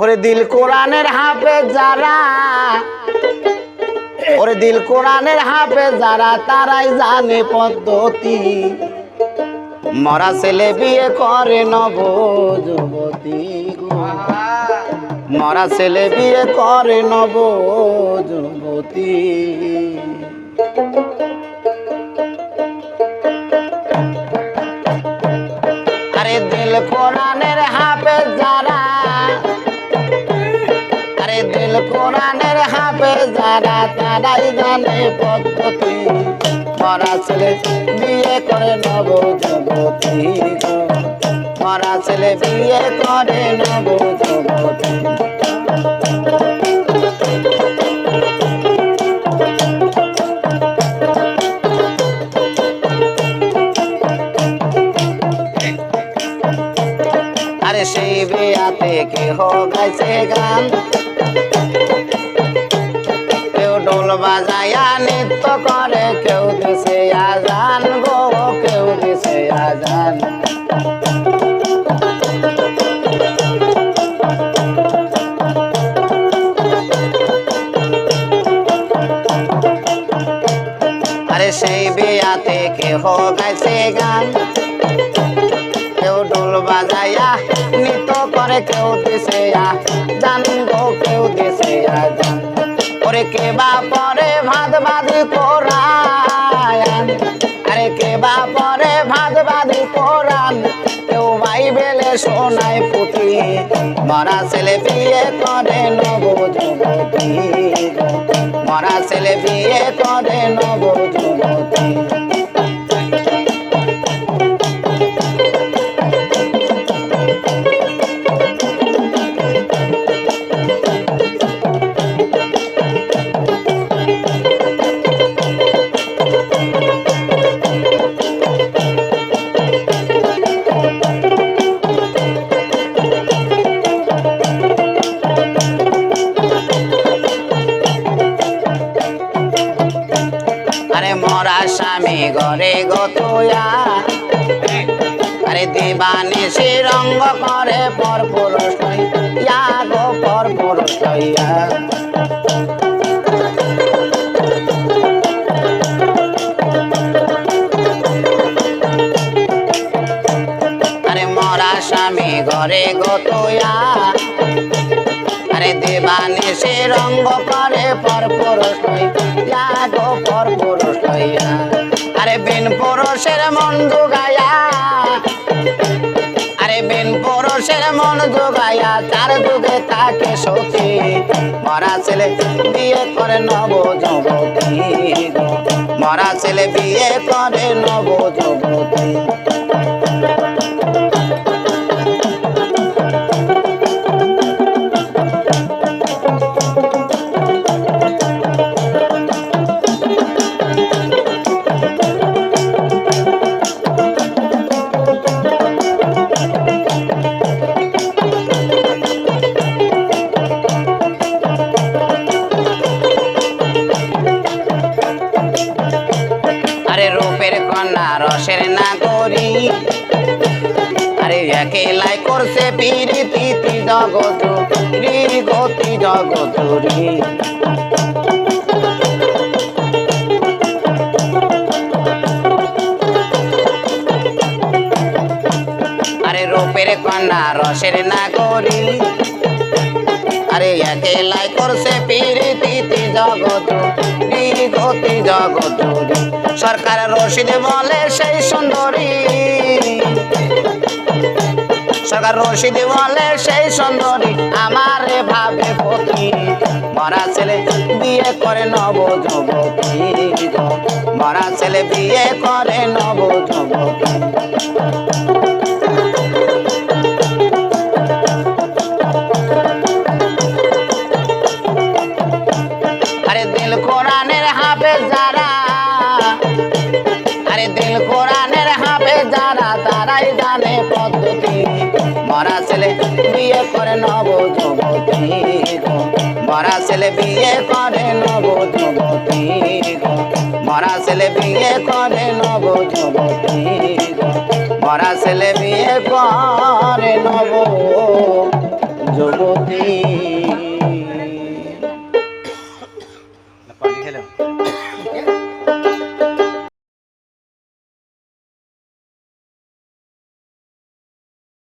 ওরে দিল কোরআনের হাফে যারা, ওরে দিল কোরআনের হাফে যারা, তারাই জানে পদ্ধতি। মরা ছেলে বিয়ে করে নব যুবতী মরা ছেলে বিয়ে করে নব যুবতী। আরে দিল কোরআনের হাফে যারা। আরে দিল কোরআনের হাফে যারা, তারাই জানে পদ্ধতি। মরা ছেলে বিয়ে করে নব গো। মরা ছেলে বিয়ে করে নব যুবতী সেই বিয়াতে কেহ গাইছে গান। কেউ ডোল বাজায়া নৃত্য করে, কেউ দিছে আজান গো, কেউ দিছে আজান। আরে সেই বিয়াতে কেহ গাইছে গান। করে কেউ দিছে জান গো কেউ দিছে জান। ওরে কে বা পরে ভাত বাদি কোরআন আরে কে বা পরে ভাত বাদি কোরআন কেউ ভাই বেলে সোনাই পুতি মরা ছেলে বিয়ে করে নব যুবতী। গো। মরা ছেলে বিয়ে করে নব স্বামী ঘরে গতয়া আরে দিবানি সে রঙ্গ করে পর পুরুষ গো পর পুরুষ আরে মরা স্বামী ঘরে গতয়া আরে দেবানে সে রঙ্গ করে পর পুরুষ বিন পুরুষের মন জোগায়া। আরে বিন পরশের মন জোগায়া, তার যুগে তাকে সতী। মরা ছেলে বিয়ে করে নব যুবতী। মরা ছেলে বিয়ে করে নব যুবতী রূপের কন্যা রসের না করি আরে একেলাই করছে পিরিতি জগত গতি জগত রি রূপের কন্যা রসের না করি আরে একেলাই করছে পিরিতি জগত গতি জগত রি সরকার রশিদ বলে সেই সুন্দরী। সরকার রশিদ বলে সেই সুন্দরী, আমার ভাবে পতি মরা ছেলে বিয়ে করে নব যুবতী। মরা ছেলে বিয়ে করে নব যুবতী আরে দিল কোরআনের হাফে যারা দিল কোরআনের হাফে যারা, তারাই জানে পদ্ধতি মরা ছেলে বিয়ে করে নব যুবতী। মরা ছেলে বিয়ে করে নব যুবতী। মরা ছেলে বিয়ে করে নব যুবতী। মরা ছেলে বিয়ে করে নব যুবতী